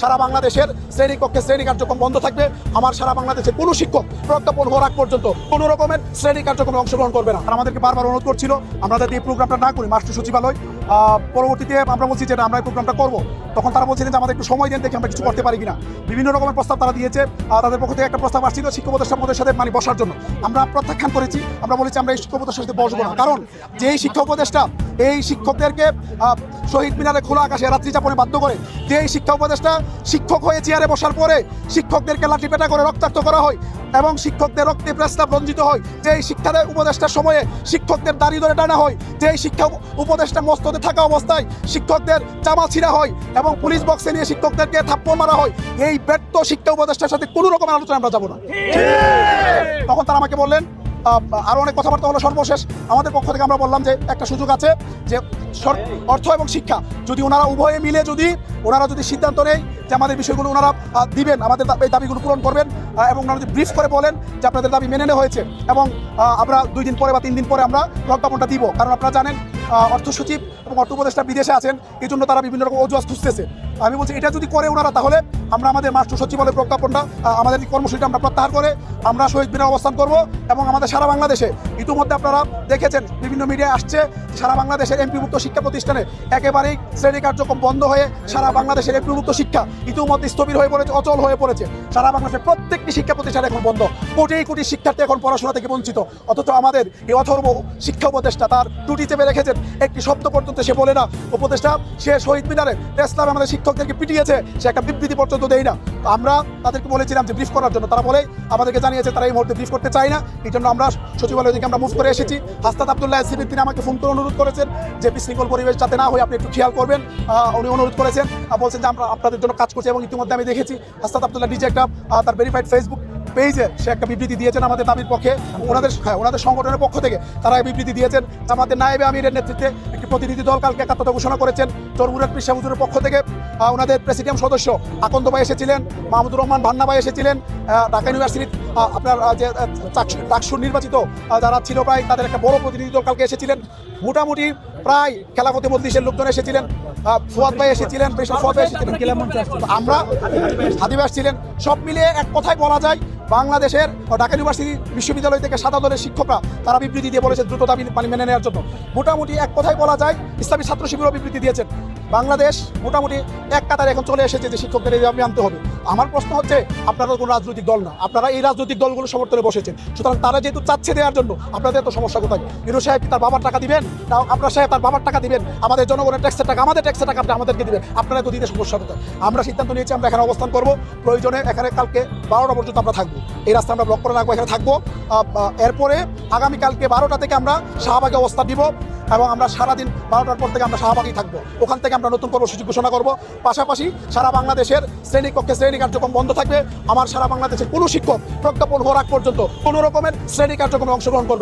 সারা বাংলাদেশের শ্রেণীকক্ষে শ্রেণি কার্যক্রম বন্ধ থাকবে। আমার সারা বাংলাদেশের কোনো শিক্ষক প্রজ্ঞাপন হওয়ার পর্যন্ত কোনো রকমের শ্রেণি কার্যক্রমে অংশগ্রহণ করবে না। আমাদেরকে বারবার অনুরোধ করছিল, আমরা যাতে এই প্রোগ্রামটা না করি, মাস্টার সচিবালয় পরবর্তীতে আমরা বলছি যে আমরা এই প্রোগ্রামটা করব। তখন তারা বলছিলেন যে, আমাদের একটু সময় দেন, দেখি আমরা কিছু করতে পারি কিনা। বিভিন্ন রকমের প্রস্তাব তারা দিয়েছে। তাদের পক্ষ থেকে একটা প্রস্তাব আসছিল শিক্ষক উপদেষ্টার সাথে মানে বসার জন্য। আমরা প্রত্যাখ্যান করেছি, আমরা বলেছি আমরা এই শিক্ষক উপদেষ্টার সাথে বসবো না। কারণ যেই শিক্ষক উপদেষ্টা, এই শিক্ষকদেরকে শহীদ মিনারে খোলা আকাশে রাত্রি যাপনে বাধ্য করে যে এই শিক্ষা উপদেষ্টা। শিক্ষক হয়ে চেয়ারে বসার পরে শিক্ষকদেরকে লাঠিপেটা করে রক্তাক্ত করা হয় এবং শিক্ষকদের রক্তে প্রস্তাব রঞ্জিত হয়। যে এই শিক্ষা উপদেষ্টার সময়ে শিক্ষকদের দাঁড়িয়ে ধরে টানা হয় যে এই শিক্ষা উপদেষ্টা মস্ততে থাকা অবস্থায় শিক্ষকদের জামা ছিঁড়া হয় এবং পুলিশ বক্সে নিয়ে শিক্ষকদেরকে থাপ্পড় মারা হয়। এই ব্যর্থ শিক্ষা উপদেষ্টার সাথে কোনো রকমের আলোচনা আমরা যাব না। তখন তারা আমাকে বললেন আহ, আরও অনেক কথাবার্তা হলো সর্বশেষ। আমাদের পক্ষ থেকে আমরা বললাম যে একটা সুযোগ আছে যে অর্থ এবং শিক্ষা। যদি ওনারা উভয়ে মিলে যদি ওনারা যদি সিদ্ধান্ত নেয় যে আমাদের বিষয়গুলো ওনারা দিবেন আমাদের এই দাবিগুলো পূরণ করবেন এবং ওনারা যদি ব্রিফ করে বলেন যে আপনাদের দাবি মেনে নেওয়া হয়েছে এবং আমরা দুই দিন পরে বা তিন দিন পরে আমরা প্রজ্ঞাপনটা দিব। কারণ আপনারা জানেন অর্থ সচিব এবং অর্থ উপদেষ্টা বিদেশে আছেন এই জন্য তারা বিভিন্ন রকম অজুহাত খুঁজতেছে। আমি বলছি, এটা যদি করে ওনারা, তাহলে আমরা আমাদের মাস্টার সচিবালয় প্রজ্ঞাপনটা আমাদের কর্মসূচিটা আমরা প্রত্যাহার করে আমরা শহীদ মিনারে অবস্থান করব এবং আমাদের সারা বাংলাদেশে, ইতিমধ্যে আপনারা দেখেছেন, বিভিন্ন মিডিয়া আসছে সারা বাংলাদেশের এমপিভুক্ত শিক্ষা প্রতিষ্ঠানে একেবারেই শ্রেণি কার্যক্রম বন্ধ হয়ে সারা বাংলাদেশের এমপিভুক্ত শিক্ষা ইতিমধ্যে স্থবির হয়ে পড়েছে, অচল হয়ে পড়েছে। সারা বাংলাদেশের প্রত্যেকটি শিক্ষা প্রতিষ্ঠান এখন বন্ধ। কোটি কোটি শিক্ষার্থী এখন পড়াশোনা থেকে বঞ্চিত। অথচ আমাদের এই অথর্ব শিক্ষা উপদেষ্টা তার টুটি চেপে রেখেছেন। একটি শব্দ পর্যন্ত সে বলে না। উপদেষ্টা, সে শহীদ মিনারে ইসলাম আমাদের শিক্ষকদেরকে পিটিয়েছে, সে একটা বিবৃতি পর্যন্ত দেয় না। তো আমরা তাদেরকে বলেছিলাম যে ব্রিফ করার জন্য। তারা বলে, আমাদেরকে জানিয়েছে, তারা এই মুহূর্তে ব্রিফ করতে চায় না। এই জন্য আমরা সচিবালয় থেকে আমরা মুভ করে এসেছি। হাস্তাদ আবদুল্লাহ সিবির তিনি আমাকে ফোন করে অনুরোধ করেছেন যে বিশৃঙ্খল পরিবেশ যাতে না হয়, আপনি একটু খেয়াল করবেন। উনি অনুরোধ করেছেন বলছেন যে আমরা আপনাদের জন্য কাজ করছি এবং ইতিমধ্যে আমি দেখেছি হাস্তাদ আবদুল্লাহ নিজে একটা তার ভেরিফাইড ফেসবুক পেজে সে একটা বিবৃতি দিয়েছেন আমাদের দাবির পক্ষে। ওনাদের হ্যাঁ ওনাদের সংগঠনের পক্ষ থেকে তারা এই বিবৃতি দিয়েছেন। আমাদের নায়েবে আমিরের নেতৃত্বে একটি প্রতিনিধি দল কালকে একাত্মতা ঘোষণা করেছেন। পিসা হুজুরের পক্ষ থেকে ওনাদের প্রেসিডিয়াম সদস্য আকন্দ ভাই এসেছিলেন মাহমুদুর রহমান ভান্না ভাই এসেছিলেন ঢাকা ইউনিভার্সিটির আপনার যে আহ, ডাকসুর নির্বাচিত যারা ছিল প্রায় তাদের একটা বড় প্রতিনিধি দল কালকে এসেছিলেন। মোটামুটি প্রায় খেলাফতি মজলিসের লোকজন এসেছিলেন ফুয়াদ ভাই এসেছিলেন ফুয়াদ ভাই এসেছিলেন। আমরা আদিবাস ছিলেন সব মিলিয়ে এক কথায় বলা যায় বাংলাদেশের ঢাকা ইউনিভার্সিটি বিশ্ববিদ্যালয় থেকে সাদা দলের শিক্ষকরা তারা বিবৃতি দিয়ে বলেছে দ্রুত দাবি মানে মেনে নেওয়ার জন্য। মোটামুটি এক কথায় বলা যায় ইসলামী ছাত্র শিবিরও বিবৃতি দিয়েছেন। বাংলাদেশ মোটামুটি এক কাতারে এখন চলে এসেছে যে শিক্ষকদের দাবি আনতে হবে। আমার প্রশ্ন হচ্ছে, আপনারা কোনো রাজনৈতিক দল না, আপনারা এই রাজনৈতিক দলগুলো সমর্থনে বসেছেন। সুতরাং তারা যেহেতু চাচ্ছে দেওয়ার জন্য, আপনাদের তো সমস্যা কোথায়? হিরো সাহেব তার বাবার টাকা দিবেন? না, আপনার সাহেব তার বাবার টাকা দিবেন? আমাদের জনগণের ট্যাক্সের টাকা, আমাদের ট্যাক্সের টাকা আপনি আমাদেরকে দিবেন। আপনারা তো দিতে সমস্যা কোথায়? আমরা সিদ্ধান্ত নিয়েছি, আমরা এখানে অবস্থান করব। প্রয়োজনে এখানে কালকে বারোটা পর্যন্ত আমরা থাকব। এই রাস্তা আমরা ব্লক করে রাখব, এখানে থাকব। এরপরে আগামীকালকে বারোটা থেকে আমরা শাহবাগে অবস্থান দিব এবং আমরা সারাদিন বারোটার পর থেকে আমরা শাহবাগেই থাকব। ওখান থেকে আমরা নতুন কর্মসূচি ঘোষণা করব। পাশাপাশি সারা বাংলাদেশের শ্রেণীকক্ষে শ্রেণি কার্যক্রম বন্ধ থাকবে। আমার সারা বাংলাদেশের কোনো শিক্ষক প্রজ্ঞাপন হওয়ার পর্যন্ত কোনো রকমের শ্রেণি কার্যক্রমে অংশগ্রহণ করবে